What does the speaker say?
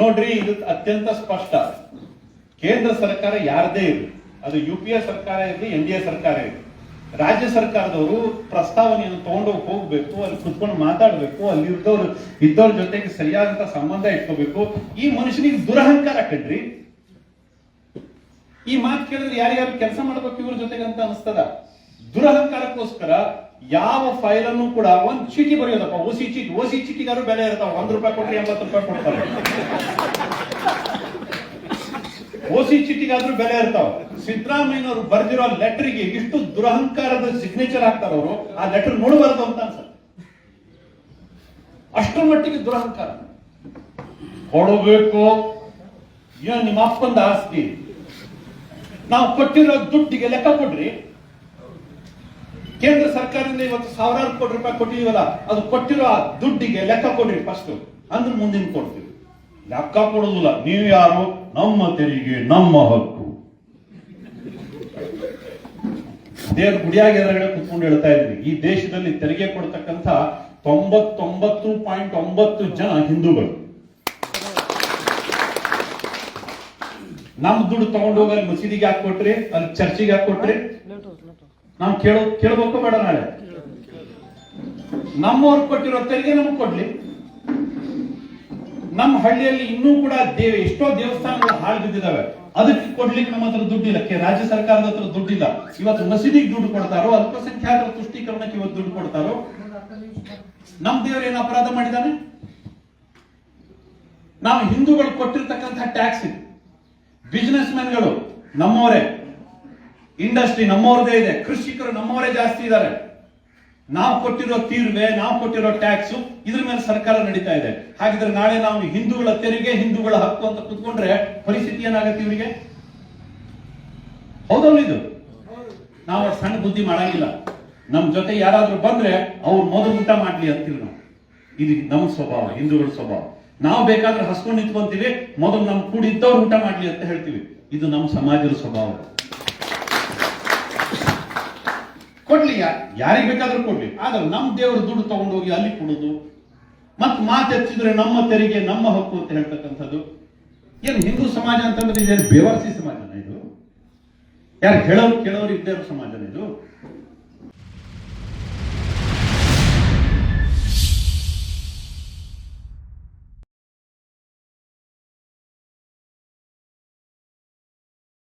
ನೋಡ್ರಿ, ಇದು ಅತ್ಯಂತ ಸ್ಪಷ್ಟ. ಕೇಂದ್ರ ಸರ್ಕಾರ ಯಾರದೇ ಇರಲಿ, ಅದು ಯು ಪಿ ಎ ಸರ್ಕಾರ ಇರಲಿ, ಎನ್ ಡಿ ಎ ಸರ್ಕಾರ ಇರಲಿ, ರಾಜ್ಯ ಸರ್ಕಾರದವರು ಪ್ರಸ್ತಾವನೆಯನ್ನು ತಗೊಂಡು ಹೋಗ್ಬೇಕು, ಅಲ್ಲಿ ಕುತ್ಕೊಂಡು ಮಾತಾಡ್ಬೇಕು, ಅಲ್ಲಿ ಇದ್ದವ್ರು, ಇದ್ದವ್ರ ಜೊತೆಗೆ ಸರಿಯಾದಂತ ಸಂಬಂಧ ಇಟ್ಕೋಬೇಕು. ಈ ಮನುಷ್ಯನಿಗೆ ದುರಹಂಕಾರ ಕಣ್ರಿ. ಈ ಮಾತು ಕೇಳಿದ್ರೆ ಯಾರ್ಯಾರು ಕೆಲಸ ಮಾಡ್ಬೇಕು ಇವ್ರ ಜೊತೆಗೆ ಅಂತ ಅನಿಸ್ತದ? ದುರಹಂಕಾರಕ್ಕೋಸ್ಕರ ಯಾವ ಫೈಲ್ ಅನ್ನು ಕೂಡ ಒಂದ್ ಚೀಟಿ ಬರೆಯೋದಪ್ಪ. ಓಸಿ ಚೀಟಿ, ಓಸಿ ಚೀಟಿಗಾರು ಬೆಲೆ ಇರ್ತಾವ ಒಂದ್ ರೂಪಾಯಿ ಕೊಟ್ರೆ ಎಂಬತ್ತು ರೂಪಾಯಿ ಕೊಡ್ತಾರೆ. ಓಸಿ ಚೀಟಿಗಾದ್ರೂ ಬೆಲೆ ಇರ್ತಾವ. ಸಿದ್ದರಾಮಯ್ಯನವರು ಬರೆದಿರೋ ಲೆಟರ್ಗೆ ಇಷ್ಟು ದುರಹಂಕಾರದ ಸಿಗ್ನೇಚರ್ ಹಾಕ್ತಾರ ಅವರು. ಆ ಲೆಟರ್ ನೋಡಬಾರದು ಅಂತ ಅನ್ಸುತ್ತೆ. ಅಷ್ಟರ ಮಟ್ಟಿಗೆ ದುರಹಂಕಾರ. ಕೊಡಬೇಕು. ಏನ್ ನಿಮ್ಮ ಅಪ್ಪಂದ ಆಸ್ತಿ? ನಾವು ಕೊಟ್ಟಿರೋ ದುಡ್ಡಿಗೆ ಲೆಕ್ಕ ಕೊಡ್ರಿ. ಕೇಂದ್ರ ಸರ್ಕಾರದಿಂದ ಇವತ್ತು ಸಾವಿರಾರು ಕೋಟಿ ರೂಪಾಯಿ ಕೊಟ್ಟಿದೀವಲ್ಲ, ಅದು ಕೊಟ್ಟಿರೋ ಆ ದುಡ್ಡಿಗೆ ಲೆಕ್ಕ ಕೊಡ್ರಿ ಫಸ್ಟ್ ಅಂದ್ರೆ ಮುಂದಿನ ಕೊಡ್ತೀವಿ. ಲೆಕ್ಕ ಕೊಡೋದಿಲ್ಲ. ನೀವು ಯಾರು? ನಮ್ಮ ತೆರಿಗೆ, ನಮ್ಮ ಹಕ್ಕು. ದೇವ್ರ ಗುಡಿಯಾಗಿ ಎದುರುಗಡೆ ಕುತ್ಕೊಂಡು ಹೇಳ್ತಾ ಇದ್ವಿ ಈ ದೇಶದಲ್ಲಿ ತೆರಿಗೆ ಕೊಡ್ತಕ್ಕಂಥ ತೊಂಬತ್ತೊಂಬತ್ತು ಪಾಯಿಂಟ್ ಒಂಬತ್ತು ಜನ ಹಿಂದೂಗಳು. ನಮ್ ದುಡ್ಡು ತಗೊಂಡು ಹೋಗಿ ಅಲ್ಲಿ ಮಸೀದಿಗೆ ಹಾಕೊಟ್ರಿ ಅಲ್ಲಿ ಚರ್ಚಿಗೆ ಹಾಕೊಟ್ರಿ ನಾವು ಕೇಳ, ಕೇಳಬೇಕು ಬೇಡ ನಾಳೆ. ನಮ್ಮವ್ರು ಕೊಟ್ಟಿರೋ ತೆರಿಗೆ ನಮ್ಗೆ ಕೊಡ್ಲಿ. ನಮ್ಮ ಹಳ್ಳಿಯಲ್ಲಿ ಇನ್ನೂ ಕೂಡ ದೇವ, ಎಷ್ಟೋ ದೇವಸ್ಥಾನಗಳು ಹಾಳು ಬಿದ್ದಿದ್ದಾವೆ ಅದಕ್ಕೆ ಕೊಡ್ಲಿಕ್ಕೆ ನಮ್ಮ ಹತ್ರ ದುಡ್ಡಿಲ್ಲ. ರಾಜ್ಯ ಸರ್ಕಾರದ ಹತ್ರ ದುಡ್ಡಿಲ್ಲ. ಇವತ್ತು ಮಸೀದಿಗೆ ದುಡ್ಡು ಕೊಡ್ತಾರೋ, ಅಲ್ಪಸಂಖ್ಯಾತರ ತುಷ್ಟೀಕರಣಕ್ಕೆ ಇವತ್ತು ದುಡ್ಡು ಕೊಡ್ತಾರೋ? ನಮ್ ದೇವರು ಏನು ಅಪರಾಧ ಮಾಡಿದಾನೆ? ನಾವು ಹಿಂದೂಗಳು ಕೊಟ್ಟಿರ್ತಕ್ಕಂಥ ಟ್ಯಾಕ್ಸ್ ಬಿಸಿನೆಸ್ ಮ್ಯಾನ್ಗಳು ನಮ್ಮವರೇ. ಇಂಡಸ್ಟ್ರಿ ನಮ್ಮವ್ರದೇ ಇದೆ, ಕೃಷಿಕರು ನಮ್ಮವರೇ ಜಾಸ್ತಿ ಇದ್ದಾರೆ. ನಾವು ಕೊಟ್ಟಿರೋ ತೀರ್ವೆ, ನಾವು ಕೊಟ್ಟಿರೋ ಟ್ಯಾಕ್ಸ್, ಇದ್ರ ಮೇಲೆ ಸರ್ಕಾರ ನಡೀತಾ ಇದೆ. ಹಾಗಿದ್ರೆ ನಾಳೆ ನಾವು ಹಿಂದೂಗಳ ತೆರಿಗೆ, ಹಿಂದೂಗಳ ಹಕ್ಕು ಅಂತ ಕುತ್ಕೊಂಡ್ರೆ ಪರಿಸ್ಥಿತಿ ಏನಾಗುತ್ತೆ ಇವರಿಗೆ? ಹೌದಲ್ಲ ಇದು? ನಾವು ಸಣ್ಣ ಬುದ್ಧಿ ಮಾಡಂಗಿಲ್ಲ. ನಮ್ ಜೊತೆ ಯಾರಾದ್ರೂ ಬಂದ್ರೆ ಅವ್ರು ಮೊದಲು ಊಟ ಮಾಡ್ಲಿ ಅಂತೀವಿ ನಾವು. ಇದು ನಮ್ಮ ಸ್ವಭಾವ, ಹಿಂದೂಗಳ ಸ್ವಭಾವ. ನಾವು ಬೇಕಾದ್ರೆ ಹಸ್ಕೊಂಡು ನಿಂತ್ಕೊಂತೀವಿ, ಮೊದಲು ನಮ್ ಕೂಡಿದ್ದವ್ರು ಊಟ ಮಾಡ್ಲಿ ಅಂತ ಹೇಳ್ತೀವಿ. ಇದು ನಮ್ಮ ಸಮಾಜದ ಸ್ವಭಾವ. ಕೊಡ್ಲಿ ಯಾರಿಗೆ ಬೇಕಾದ್ರೂ ಕೊಡ್ಲಿ. ಆದ್ರೆ ನಮ್ ದೇವರು ದುಡ್ಡು ತಗೊಂಡೋಗಿ ಅಲ್ಲಿ ಕೊಡೋದು, ಮತ್ತೆ ಮಾತೆತ್ತಿದ್ರೆ ನಮ್ಮ ತೆರಿಗೆ, ನಮ್ಮ ಹಕ್ಕು ಅಂತ ಹೇಳ್ತಕ್ಕಂಥದ್ದು. ಏನು ಹಿಂದೂ ಸಮಾಜ ಅಂತಂದ್ರೆ ಇದೇನು ಬೇವರ್ಸಿ ಸಮಾಜನ ಇದು? ಯಾರು ಹೇಳೋರು ಕೇಳೋರು ಇದ್ದೇ ಇರೋ ಸಮಾಜನ ಇದು?